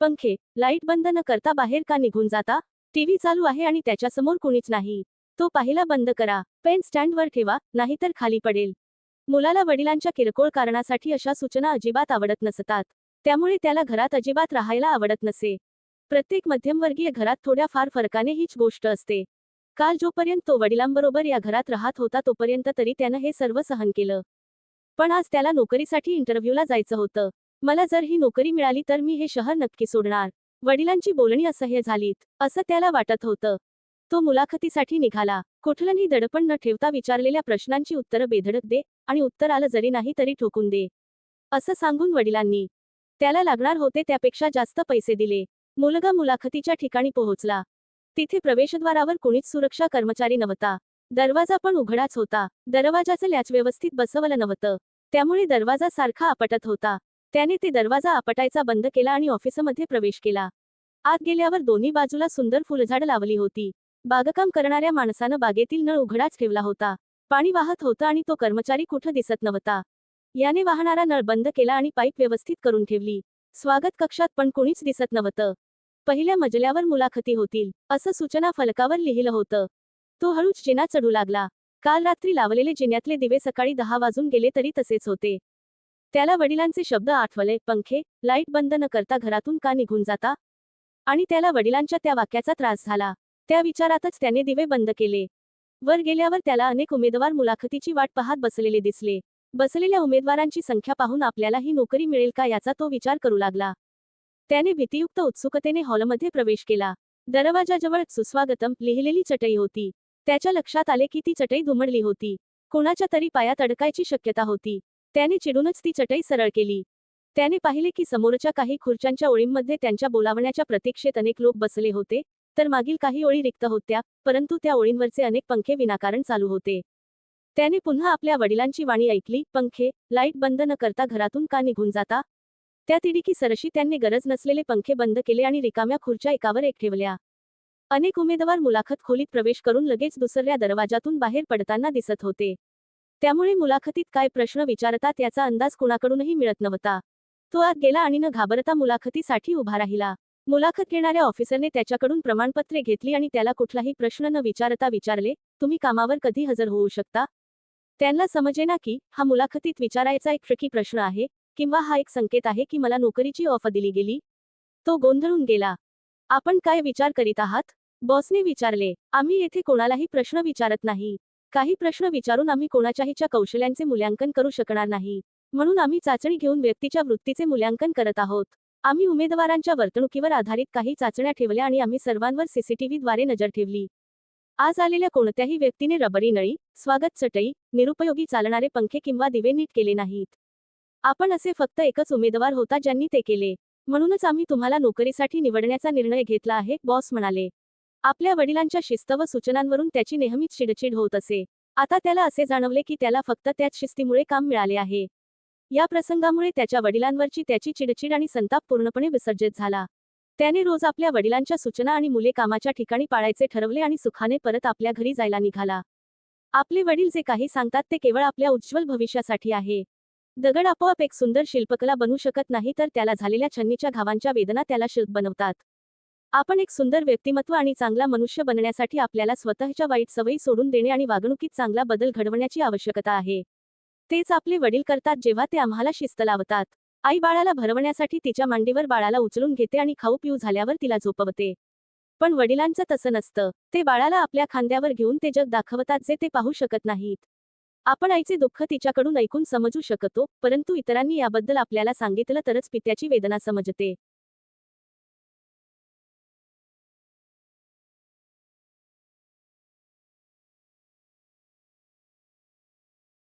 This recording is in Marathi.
पंखे लाइट बंद न करता बाहेर का निघून जाता? टीव्ही चालू आहे आणि त्याच्यासमोर कुणीच नाही. तो पाहिला बंद करा. पेन स्टँडवर ठेवा नाहीतर खाली पडेल. मुलाला वडिलांच्या किरकोळ कारणासाठी अशा सूचना अजिबात आवडत नसतात. त्यामुळे त्याला घरात अजिबात राहायला आवडत नसे. प्रत्येक मध्यमवर्गीय घरात थोड्या फार फरकाने हीच गोष्ट असते. काल जोपर्यंत तो वडिलांबरोबर या घरात राहत होता तोपर्यंत तरी त्यानं हे सर्व सहन केलं. पण आज त्याला नोकरीसाठी इंटरव्ह्यूला जायचं होतं. मला जर ही नोकरी मिळाली तर मी हे शहर नक्की सोडणार. वडिलांची बोलणी असह्य झालीत असं त्याला वाटत होतं. तो मुलाखतीसाठी निघाला. कुठलंही दडपण न ठेवता विचारलेल्या प्रश्नांची उत्तरं बेधडक दे आणि उत्तर आलं जरी नाही तरी ठोकून दे. असं सांगून वडिलांनी त्याला लागणार होते त्यापेक्षा जास्त पैसे दिले. मुलगा मुलाखतीच्या ठिकाणी पोहोचला. तिथे प्रवेशद्वारावर कुणीच सुरक्षा कर्मचारी नव्हता. दरवाजा पण उघडाच होता. दरवाजाचं लॅच व्यवस्थित बसवलं नव्हतं. त्यामुळे दरवाजा सारखा आपटत होता. त्याने ते दरवाजा आपटायचा बंद केला आणि ऑफिसमध्ये प्रवेश केला. आत गेल्यावर दोन्ही बाजूला सुंदर फुलझाड लावली होती. बागकाम करणाऱ्या माणसानं बागेतील नळ उघडाच ठेवला होता. पाणी वाहत होतं आणि तो कर्मचारी कुठं दिसत नव्हता. याने वाहणारा नळ बंद केला आणि पाईप व्यवस्थित करून ठेवली. स्वागत कक्षात पण कुणीच दिसत नव्हतं. पहिल्या मजल्यावर मुलाखती होतील असं सूचना फलकावर लिहिलं होतं. तो हळूच जिना चढू लागला. काल रात्री लावलेले जिन्यातले दिवे सकाळी दहा वाजून गेले तरी तसेच होते. त्याला वडिलांचे शब्द आठवले पंखे लाइट बंद न करता घरातून का निघून जाता? आणि त्याला वडिलांच्या त्या वाक्याचा त्रास झाला. त्या विचारातच त्याने दिवे बंद केले. वर गेल्यावर त्याला अनेक उमेदवार मुलाखतीची वाट पाहत बसलेले दिसले. बसलेल्या उमेदवारांची संख्या पाहून आपल्याला ही नोकरी मिळेल का याचा तो विचार करू लागला. त्याने भीतीयुक्त उत्सुकतेने हॉलमध्ये प्रवेश केला. दरवाजाजवळ सुस्वागतम लिहिलेली चटई होती. त्याच्या लक्षात आले की ती चटई धुमडली होती. कोणाच्या तरी पायात अडकायची शक्यता होती. त्याने चिडूनच ती चटई सरळ केली. त्याने पाहिले की समोरच्या काही खुर्च्यांच्या ओळींमध्ये त्यांच्या बोलावण्याच्या प्रतीक्षेत अनेक लोक बसले होते तर मागील काही ओळी रिक्त होत्या परंतु त्या ओळींवरचे अनेक पंखे विनाकारण चालू होते. त्याने पुन्हा आपल्या वडिलांची वाणी ऐकली पंखे लाइट बंद न करता घरातून का निघून जाता? त्या तिडिकी सरशी त्यांनी गरज नसलेले पंखे बंद केले आणि रिकाम्या खुर्च्या एकावर एक ठेवल्या. अनेक उमेदवार मुलाखत खोलीत प्रवेश करून लगेच दुसऱ्या दरवाजातून बाहेर पडताना दिसत होते. त्यामुळे मुलाखतीत काय प्रश्न विचारतात याचा अंदाज कुणाकडूनही मिळत नव्हता. तो आत गेला आणि न घाबरता मुलाखतीसाठी उभा राहिला. मुलाखत घेणाऱ्या ऑफिसरने त्याच्याकडून प्रमाणपत्रे घेतली आणि त्याला कुठलाही प्रश्न न विचारता विचारले तुम्ही कामावर कधी हजर होऊ शकता? त्यांना समजेना की हा मुलाखतीत विचारायचा एक ट्रिकी प्रश्न आहे किंवा हा एक संकेत आहे की मला नोकरीची ऑफर दिली गेली? तो गोंधळून गेला. आपण काय विचार करीत आहात? बॉसने विचारले आम्ही येथे कोणालाही प्रश्न विचारत नाही. काही प्रश्न विचारून आम्ही कोणाच्याहीच्या कौशल्यांचे मूल्यांकन करू शकणार नाही. म्हणून आम्ही चाचणी घेऊन व्यक्तीच्या वृत्तीचे मूल्यांकन करत आहोत. आम्ही उमेदवारांच्या वर्तणुकीवर आधारित काही चाचण्या ठेवल्या आणि आम्ही सर्वांवर सीसीटीव्हीद्वारे नजर ठेवली. आज आलेल्या कोणत्याही व्यक्तीने रबरी नळी स्वागत चटई निरुपयोगी चालणारे पंखे किंवा दिवे नीट केले नाहीत. आपण असे फक्त एकच उमेदवार होता ज्यांनी ते केले. म्हणूनच आम्ही तुम्हाला नोकरीसाठी निवडण्याचा निर्णय घेतला आहे बॉस म्हणाले. आपल्या वडिलांच्या शिस्त व सूचनांवरून त्याची नेहमीच चिडचिड होत असे. आता त्याला असे जाणवले की त्याला फक्त त्याच शिस्तीमुळे काम मिळाले आहे. या प्रसंगामुळे त्याच्या वडिलांवरची त्याची चिडचिड आणि संताप पूर्णपणे विसर्जित झाला. त्याने रोज आपल्या वडिलांच्या सूचना आणि मुले कामाच्या ठिकाणी पाळायचे ठरवले आणि सुखाने परत आपल्या घरी जायला निघाला. आपले वडील जे काही सांगतात ते केवळ आपल्या उज्ज्वल भविष्यासाठी आहे. दगड आपोआप एक सुंदर शिल्पकला बनू शकत नाही तर त्याला झालेल्या छन्नीच्या घावांच्या वेदना त्याला शिल्प बनवतात. आपण एक सुंदर व्यक्तिमत्व आणि चांगला मनुष्य बनण्यासाठी आपल्याला स्वतःच्या वाईट सवयी सोडून देणे आणि वागणुकीत चांगला बदल घडवण्याची आवश्यकता आहे. तेच आपले वडील करतात जेव्हा ते आम्हाला शिस्त लावतात. आई बाळाला भरवण्यासाठी तिच्या मांडीवर बाळाला उचलून घेते आणि खाऊ पिऊ झाल्यावर तिला झोपवते. पण वडिलांचं तसं नसतं. ते बाळाला आपल्या खांद्यावर घेऊन ते जग दाखवतात जे ते पाहू शकत नाहीत. आपण आईचे दुःख तिच्याकडून ऐकून समजू शकतो परंतु इतरांनी याबद्दल आपल्याला सांगितलं तरच पित्याची वेदना समजते.